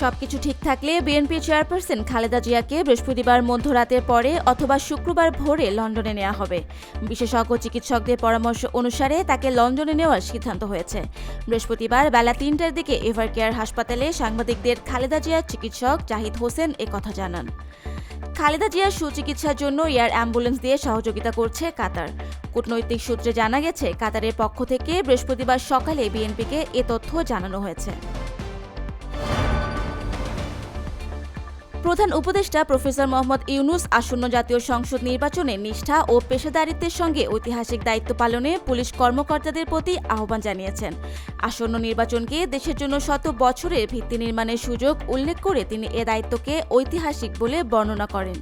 সবকিছু ঠিক থাকলে বিএনপি চেয়ারপারসন খালেদা জিয়াকে বৃহস্পতিবার মধ্যরাতের পরে অথবা শুক্রবার ভোরে লন্ডনে নেওয়া হবে। বিশেষজ্ঞ চিকিৎসকদের পরামর্শ অনুসারে তাকে লন্ডনে নেওয়ার সিদ্ধান্ত হয়েছে। বৃহস্পতিবার বেলা তিনটার দিকে এভার কেয়ার হাসপাতালে সাংবাদিকদের খালেদা জিয়ার চিকিৎসক জাহিদ হোসেন কথা জানান। খালেদা জিয়ার সুচিকিৎসার জন্য এয়ার অ্যাম্বুলেন্স দিয়ে সহযোগিতা করছে কাতার। কূটনৈতিক সূত্রে জানা গেছে, কাতারের পক্ষ থেকে বৃহস্পতিবার সকালে বিএনপিকে এ তথ্য জানানো হয়েছে। প্রধান উপদেষ্টা প্রফেসর মোহাম্মদ ইউনুস আসন্ন জাতীয় সংসদ নির্বাচনে নিষ্ঠা ও পেশাদারিত্বের সঙ্গে ঐতিহাসিক দায়িত্ব পালনে পুলিশ কর্মকর্তাদের প্রতি আহ্বান জানিয়েছেন। আসন্ন নির্বাচনকে দেশের জন্য শত বছরের ভিত্তি নির্মাণের সুযোগ উল্লেখ করে তিনি এ দায়িত্বকে ঐতিহাসিক বলে বর্ণনা করেন।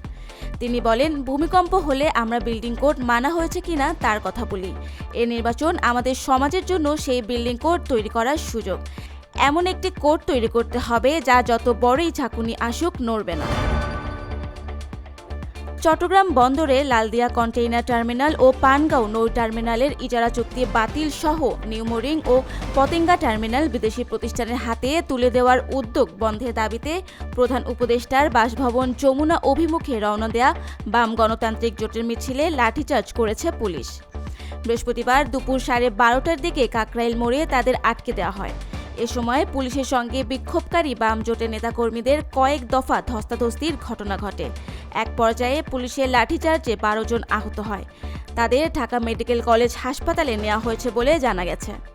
তিনি বলেন, ভূমিকম্প হলে আমরা বিল্ডিং কোড মানা হয়েছে কিনা তার কথা বলি। এ নির্বাচন আমাদের সমাজের জন্য সেই বিল্ডিং কোড তৈরি করার সুযোগ। এমন একটি কোট তৈরি করতে হবে যা যত বড়ই ঝাঁকুনি আসুক নড়বে না। চট্টগ্রাম বন্দরে লালদিয়া কন্টেইনার টার্মিনাল ও পানগাঁও নৌ টার্মিনালের ইজারা চুক্তি বাতিল সহ নিউমোরিং ও পতেঙ্গা টার্মিনাল বিদেশি প্রতিষ্ঠানের হাতে তুলে দেওয়ার উদ্যোগ বন্ধের দাবিতে প্রধান উপদেষ্টার বাসভবন যমুনা অভিমুখে রওনা দেয়া বাম গণতান্ত্রিক জোটের মিছিলে লাঠিচার্জ করেছে পুলিশ। বৃহস্পতিবার দুপুর সাড়ে বারোটার দিকে কাকরাইল মোড়ে তাদের আটকে দেওয়া হয়। এ সময় পুলিশের সঙ্গে বিক্ষোভকারী বাম জোটের নেতাকর্মীদের কয়েক দফা ধস্তাধস্তির ঘটনা ঘটে। এক পর্যায়ে পুলিশের লাঠিচার্জে বারো জন আহত হয়। তাদের ঢাকা মেডিকেল কলেজ হাসপাতালে নেওয়া হয়েছে বলে জানা গেছে।